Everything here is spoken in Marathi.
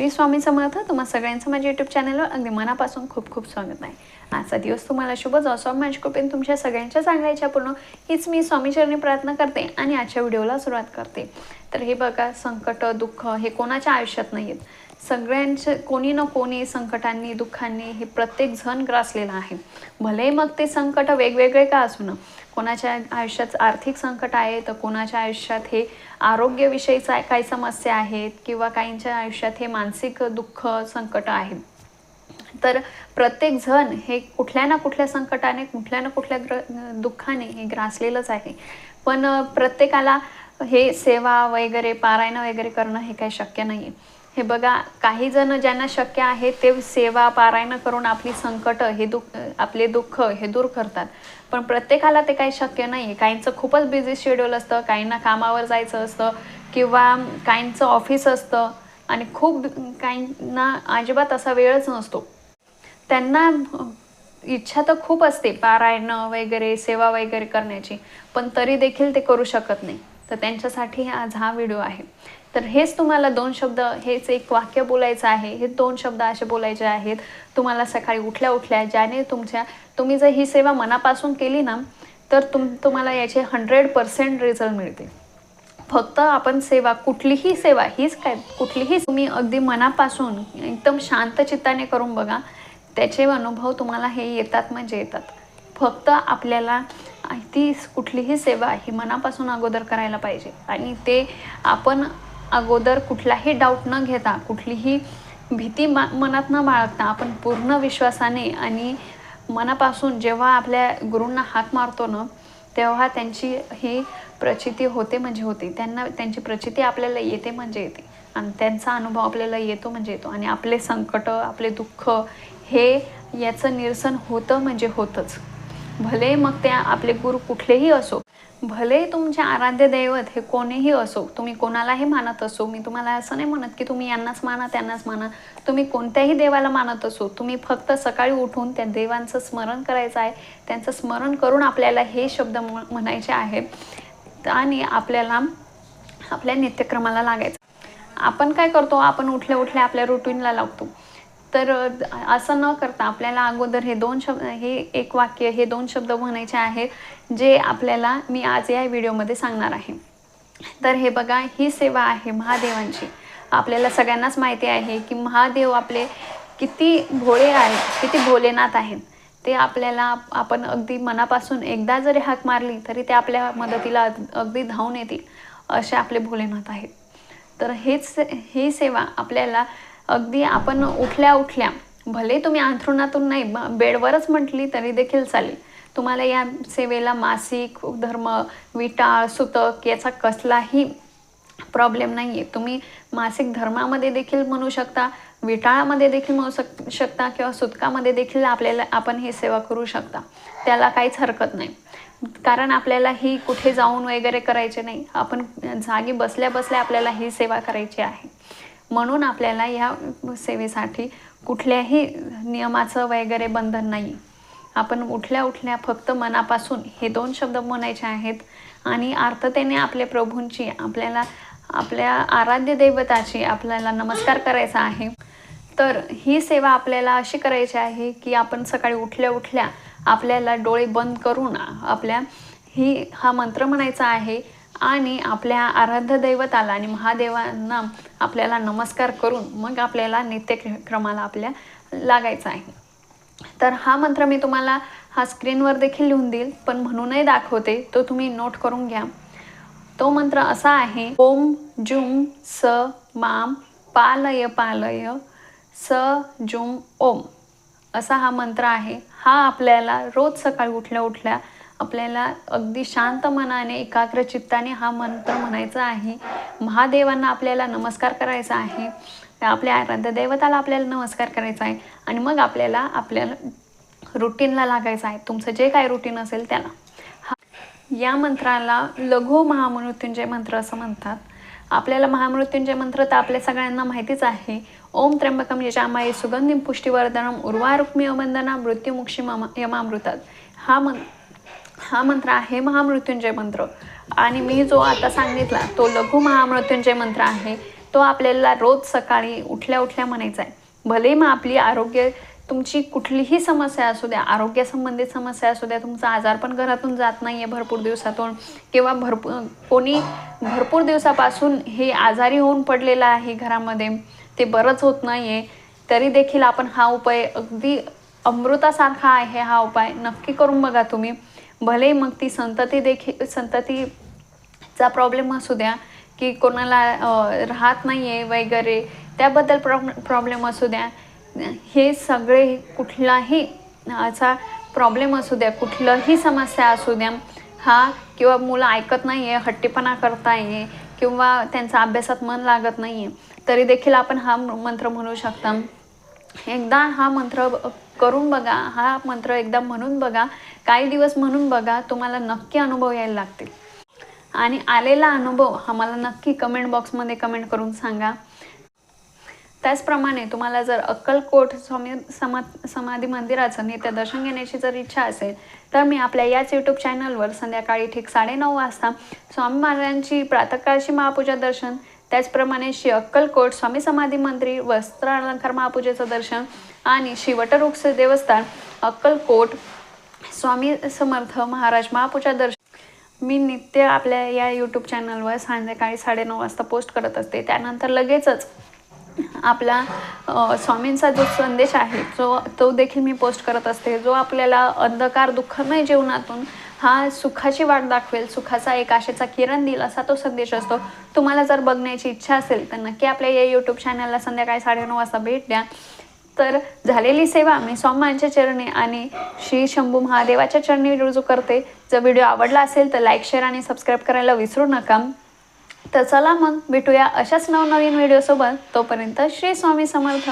श्री स्वामी समर्थ. तुम्हा सगळ्यांचं माझ्या यूट्यूब चॅनलवर अगदी मनापासून खूप खूप स्वागत आहे. आजचा दिवस तुम्हाला शुभ जाऊ स्वामी माझ्या तुमच्या सगळ्यांच्या चांगल्या इच्छा पूर्ण हीच मी स्वामीचरणी प्रयत्न करते आणि आजच्या व्हिडिओला सुरुवात करते. तर हे बघा संकट दुःख हे कोणाच्या आयुष्यात नाही आहेत सगळ्यांचे कोणी ना कोणी संकटांनी दुःखांनी हे प्रत्येक जण ग्रासलेलं आहे. भले मग ते संकट वेगवेगळे का असू ना कोणाच्या आयुष्यात आर्थिक संकट आहे तर कोणाच्या आयुष्यात हे आरोग्यविषयीचा काही समस्या आहेत किंवा काहींच्या आयुष्यात हे मानसिक दुःख संकट आहेत तर प्रत्येक जण हे कुठल्या ना कुठल्या संकटाने कुठल्या ना कुठल्या ग्र दुःखाने हे ग्रासलेलंच आहे. पण प्रत्येकाला हे सेवा वगैरे पारायण वगैरे करणं हे काही शक्य नाही आहे हे बघा काही जण ज्यांना शक्य आहे ते सेवा पारायण करून आपली संकट हे दुःख आपले दुःख हे दूर करतात. पण प्रत्येकाला ते काही शक्य नाही आहे काहींचं खूपच बिझी शेड्यूल असतं काहींना कामावर जायचं असतं किंवा काहींचं ऑफिस असतं आणि खूप काहींना अजिबात असा वेळच नसतो. त्यांना इच्छा तर खूप असते पारायणं वगैरे सेवा वगैरे करण्याची पण तरी देखील ते करू शकत नाही. तर त्यांच्यासाठी आज हा व्हिडिओ आहे. तर हेच तुम्हाला दोन शब्द हेच एक वाक्य बोलायचं आहे. हे दोन शब्द असे बोलायचे आहेत. तुम्हाला सकाळी उठल्या उठल्या ज्याने तुमच्या तुम्ही जर ही सेवा मनापासून केली ना तर तुम तुम्हाला याचे हंड्रेड पर्सेंट रिझल्ट मिळते फक्त आपण सेवा कुठलीही सेवा हीच काय कुठलीही तुम्ही अगदी मनापासून एकदम शांत चित्ताने करून बघा त्याचे अनुभव तुम्हाला हे येतात म्हणजे येतात. फक्त आपल्याला ती कुठलीही सेवा ही मनापासून अगोदर करायला पाहिजे. आणि ते आपण अगोदर कुठलाही डाऊट न घेता कुठलीही भीती मा मनात न बाळगता आपण पूर्ण विश्वासाने आणि मनापासून जेव्हा आपल्या गुरूंना हाक मारतो ना तेव्हा त्यांची ही प्रचिती होते म्हणजे होते. त्यांना त्यांची प्रचिती आपल्याला येते म्हणजे येते. आणि त्यांचा अनुभव आपल्याला येतो म्हणजे येतो. आणि आपले संकट आपले दुःख हे याचं निरसन होतं म्हणजे होतंच. भले मग त्या आपले गुरु कुठलेही असो भले तुमचे आराध्य दैवत हे कोणीही असो तुम्ही कोणालाही मानत असो मी तुम्हाला असं नाही म्हणत की तुम्ही यांनाच माना त्यांनाच माना. तुम्ही कोणत्याही देवाला मानत असो तुम्ही फक्त सकाळी उठून त्या देवांचं स्मरण करायचं आहे त्यांचं स्मरण करून आपल्याला हे शब्द म्हणायचे आहे. आणि आपल्याला आपल्या नित्यक्रमाला लागायचं. आपण काय करतो? आपण उठल्या उठल्या आपल्या रुटीनला लागतो तर असं न करता आपल्याला अगोदर हे दोन शब्द हे एक वाक्य हे दोन शब्द म्हणायचे आहेत जे आपल्याला मी आज या व्हिडिओमध्ये सांगणार आहे. तर हे बघा ही सेवा आहे महादेवांची. आपल्याला सगळ्यांनाच माहिती आहे की महादेव आपले किती भोळे आहेत किती भोलेनाथ आहेत. ते आपल्याला आपण अगदी मनापासून एकदा जरी हाक मारली तरी ते आपल्या मदतीला अग- अगदी धावून येतील असे आपले भोलेनाथ आहेत. तर हेच ही सेवा आपल्याला अगदी आपण उठल्या उठल्या भले तुम्ही अंथरुणातून नाही ब- बेडवरच म्हटली तरी देखील चालेल. तुम्हाला या सेवेला मासिक धर्म विटाळ सुतक याचा कसलाही प्रॉब्लेम नाही आहे तुम्ही मासिक धर्मामध्ये देखील म्हणू शकता विटाळामध्ये देखील म्हणू शक शकता किंवा सुतकामध्ये देखील आपल्याला आपण ही सेवा करू शकता. त्याला काहीच हरकत नाही. कारण आपल्याला ही कुठे जाऊन वगैरे करायचे नाही. आपण जागी बसल्या बसल्या आपल्याला ही सेवा करायची आहे. म्हणून आपल्याला या सेवेसाठी कुठल्याही नियमाचं वगैरे बंधन नाही आपण उठल्या उठल्या फक्त मनापासून हे दोन शब्द म्हणायचे आहेत आणि आर्थतेने आपल्या प्रभूंची आपल्याला आपल्या आराध्य दैवताची आपल्याला नमस्कार करायचा आहे. तर ही सेवा आपल्याला अशी करायची आहे की आपण सकाळी उठल्या उठल्या आपल्याला डोळे बंद करून आपल्या ही हा मंत्र म्हणायचा आहे आणि आपल्या आराध्य दैवताला आणि महादेवांना आपल्याला नमस्कार करून मग आपल्याला नित्यक्रमाला आपल्या लागायचं आहे. तर हा मंत्र मी तुम्हाला हा स्क्रीनवर देखील लिहून देईल पण म्हणूनही दाखवते तो तुम्ही नोट करून घ्या. तो मंत्र असा आहे ओम जुम स माम पालय पालय स जुम ओम. असा हा मंत्र आहे. हा आपल्याला रोज सकाळी उठल्या उठल्या आपल्याला अगदी शांत मनाने एकाग्र चित्ताने हा मंत्र म्हणायचा आहे. महादेवांना आपल्याला नमस्कार करायचा आहे. आपल्या आराध्य दैवताला आपल्याला नमस्कार करायचा आहे. आणि मग आपल्याला आपल्याला रुटीनला लागायचं आहे. तुमचं जे काय रुटीन असेल त्याला. हा. या मंत्राला लघु महामृत्युंजय मंत्र असं म्हणतात. आपल्याला महामृत्युंजय मंत्र तर आपल्या सगळ्यांना माहितीच आहे. ओम त्र्यंबकम यजामाये सुगंधी पुष्टिवर्धनम उर्वारुक्मी अमंदना मृत्युमुक्षी मम यमामृतात हा मन हा मंत्र आहे महामृत्युंजय मंत्र. आणि मी जो आता सांगितला तो लघु महामृत्युंजय मंत्र आहे तो आपल्याला रोज सकाळी उठल्या उठल्या म्हणायचा आहे. भले मग आपली आरोग्य तुमची कुठलीही समस्या असू द्या आरोग्यासंबंधित समस्या असू द्या तुमचा आजार पण घरातून जात नाही आहे भरपूर दिवसातून किंवा भरपूर कोणी भरपूर दिवसापासून हे आजारी होऊन पडलेलं आहे घरामध्ये ते बरंच होत नाही आहे तरी देखील आपण हा उपाय अगदी अमृतासारखा आहे हा उपाय नक्की करून बघा तुम्ही. भले मग ती संतती देखील संततीचा प्रॉब्लेम असू द्या की कोणाला राहत नाही आहे वगैरे त्याबद्दल प्रॉब प्रॉब्लेम असू द्या. हे सगळे कुठलाही असा प्रॉब्लेम असू द्या कुठलंही समस्या असू द्या हा किंवा मुलं ऐकत नाही आहे हट्टीपणा करता आहे किंवा त्यांचा अभ्यासात मन लागत नाही आहे तरी देखील आपण हा मंत्र म्हणू शकता. एकदा हा मंत्र करून बघा हा मंत्र एकदा म्हणून बघा काही दिवस म्हणून बघा तुम्हाला नक्की अनुभव यायला लागतील. आणि आलेला अनुभव हा मला नक्की कमेंट बॉक्समध्ये कमेंट करून सांगा. त्याचप्रमाणे तुम्हाला जर अक्कलकोट स्वामी समा समाधी मंदिराचं नित्य दर्शन घेण्याची जर इच्छा असेल तर मी आपल्या याच यूट्यूब चॅनलवर संध्याकाळी ठीक साडेनऊ वाजता स्वामी महाराजांची प्रातकाळची महापूजा दर्शन त्याचप्रमाणे श्री अक्कलकोट स्वामी समाधी मंदिर वस्त्र अलंकार महापूजेचं दर्शन आणि श्री वटवृक्ष देवस्थान अक्कलकोट स्वामी समर्थ महाराज महापूजा दर्शन मी नित्य आपल्या या यूट्यूब चॅनलवर संध्याकाळी साडेनऊ वाजता पोस्ट करत असते. त्यानंतर लगेचच आपला स्वामींचा जो संदेश आहे जो तो देखील मी पोस्ट करत असते जो आपल्याला अंधकार दुःखमय जीवनातून हा सुखाची वाट दाखवेल सुखाचा एक आशेचा किरण देईल असा तो संदेश असतो. तुम्हाला जर बघण्याची इच्छा असेल तर नक्की आपल्या या यूट्यूब चॅनलला संध्याकाळी साडेनऊ वाजता भेट द्या. तर झालेली सेवा मी स्वामांच्या चरणी आणि श्री शंभू महादेवाच्या चरणी रुजू करते. जर व्हिडिओ आवडला असेल तर लाईक शेअर आणि सबस्क्राईब करायला विसरू नका. तर चला मग भेटूया अशाच नवनवीन व्हिडिओसोबत. तोपर्यंत श्री स्वामी समर्थ.